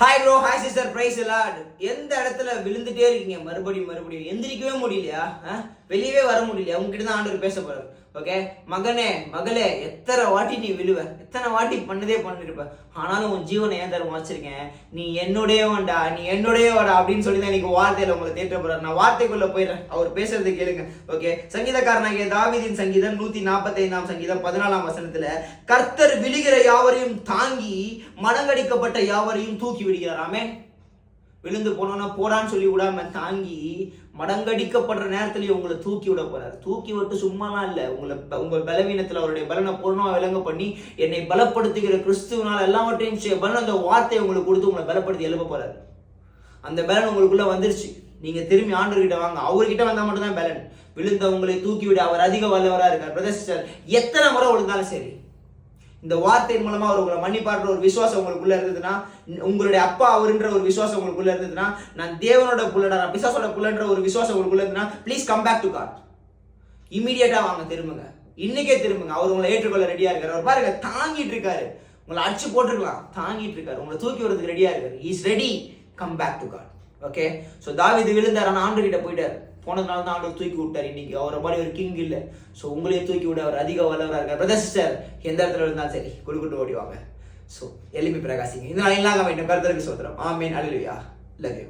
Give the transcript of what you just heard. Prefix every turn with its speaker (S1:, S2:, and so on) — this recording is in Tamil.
S1: Hi bro hi sister price எல்லாம் எந்த இடத்துல விழுந்துட்டே இருக்கீங்க? மறுபடியும் மறுபடியும். எந்திரிக்கவே முடியலையா? வெளியவே வர முடியலையா? உங்ககிட்ட தான் ஆண்டவர் பேச போறாரு. ஓகே மகனே மகளே எத்தனை வாட்டி நீ விழுவ? எத்தனை வாட்டி பண்ணதே பண்ணிருப்ப? ஆனாலும் உன் ஜீவனை ஏன் தரம் வச்சிருக்கேன்? நீ என்னுடைய வண்டா நீ என்னுடைய வாடா அப்படின்னு சொல்லி தான் இன்னைக்கு வார்த்தையில உங்களை தேற்ற போறாரு. நான் வார்த்தைக்குள்ள போயிடுறேன். அவர் பேசுறது கேளுங்க. ஓகே சங்கீதக்காரனாகிய தாவிதின் சங்கீதம் நூத்தி நாற்பத்தி ஐந்தாம் சங்கீதம் பதினாலாம் வசனத்துல கர்த்தர் விழுகிற யாவரையும் தாங்கி மடங்கடிக்கப்பட்ட யாவரையும் தூக்கி விடுகிறாராமே விழுந்து போனோன்னா போடான்னு சொல்லி விடாம தாங்கி மடங்கடிக்கப்படுற நேரத்துலயும் உங்களை தூக்கி விட போறாரு. தூக்கி விட்டு சும்மாலாம் இல்ல. உங்களை உங்கள் உங்க பலவீனத்துல அவருடைய பலனை பூர்ணமா விளங்க பண்ணி என்னை பலப்படுத்துகிற கிறிஸ்துவனால எல்லாவற்றையும் பலன் அந்த வார்த்தையை உங்களுக்கு கொடுத்து உங்களை பலப்படுத்தி எழுப்ப போறாரு. அந்த பலன் உங்களுக்குள்ள வந்துருச்சு. நீங்க திரும்பி ஆண்டவர்கிட்ட வாங்க. அவர்கிட்ட வந்தா மட்டும்தான் பலன். விழுந்தவங்களை தூக்கி விட அவர் அதிக வல்லவராக இருக்கார். பிரதர் எத்தனை முறை விழுந்தாலும் சரி இந்த வார்த்தையின் மூலமா அவர் உங்களை மன்னிப்பாடுற ஒரு விசுவாசம் உங்களுக்குள்ள இருந்ததுன்னா உங்களுடைய அப்பா அவருன்ற ஒரு விசுவாசம் உங்களுக்குள்ள இருந்ததுன்னா நான் தேவனோட புள்ளடா நான் பிசாசோட புள்ளன்ற ஒரு விசுவாசம் உங்களுக்குள்ள இருந்ததுன்னா please come back to God இமீடியட்டா வாங்க திரும்புங்க. இன்னைக்கே திரும்புங்க. அவர் உங்களை ஏற்றுக்கொள்ள ரெடியா இருக்காரு. அவர் பாருங்க தாங்கிட்டு இருக்காரு. உங்களை அடிச்சு போட்டுருக்கலாம். தாங்கிட்டு இருக்காரு. உங்களை தூக்கி வரதுக்கு ரெடியா இருக்காரு. Is ready come back to God okay so தாவிது விழுந்தார். ஆனால் ஆண்டு கிட்ட போயிட்டார். போனதுனால தான் ஆண்டவர் தூக்கி விட்டார் இன்னைக்கு. அவரை மாதிரி ஒரு கிங் இல்லை. ஸோ உங்களையும் தூக்கி விட அவர் அதிக வல்லவராக இருக்கார். பிரதர் சிஸ்டர் எந்த இடத்துல இருந்தாலும் சரி குடுக்கிட்டு ஓடிவாங்க. ஸோ எளிமை பிரகாசிங்க. இந்த நாளையெல்லாம் வேண்டும் கருத்தருக்கு சொல்கிறோம் ஆமேன். அலுவயா லவ் யூ